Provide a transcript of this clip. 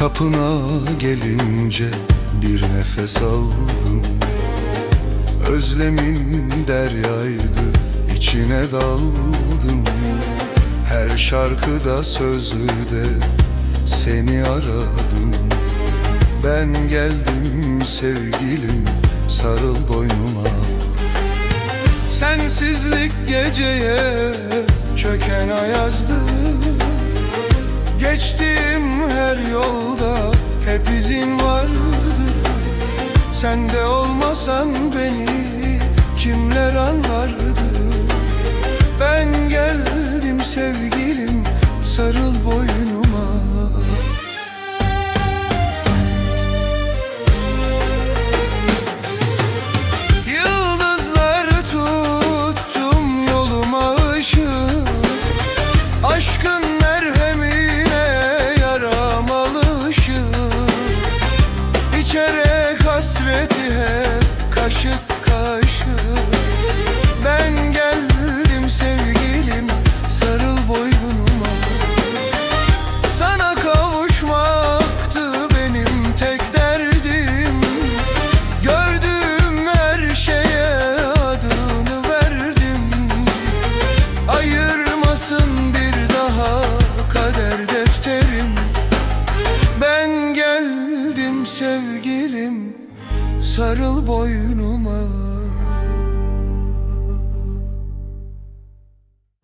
Kapına gelince bir nefes aldım. Özlemin deryaydı içine daldım. Her şarkıda sözlüde seni aradım. Ben geldim sevgilim sarıl boynuma. Sensizlik geceye çöken ayazdı. Geçtiğim her yolda hep izin vardı. Sen de olmasan beni kimler anlardı? Ben geldim sevgilim İçerek hasreti hep kaşık kaşık. Ben geldim sevgilim sarıl boynuma. Sana kavuşmaktı benim tek derdim. Gördüğüm her şeye adını verdim. Ayırmasın bir daha kader defterim. Ben geldim sevgilim sarıl boynuma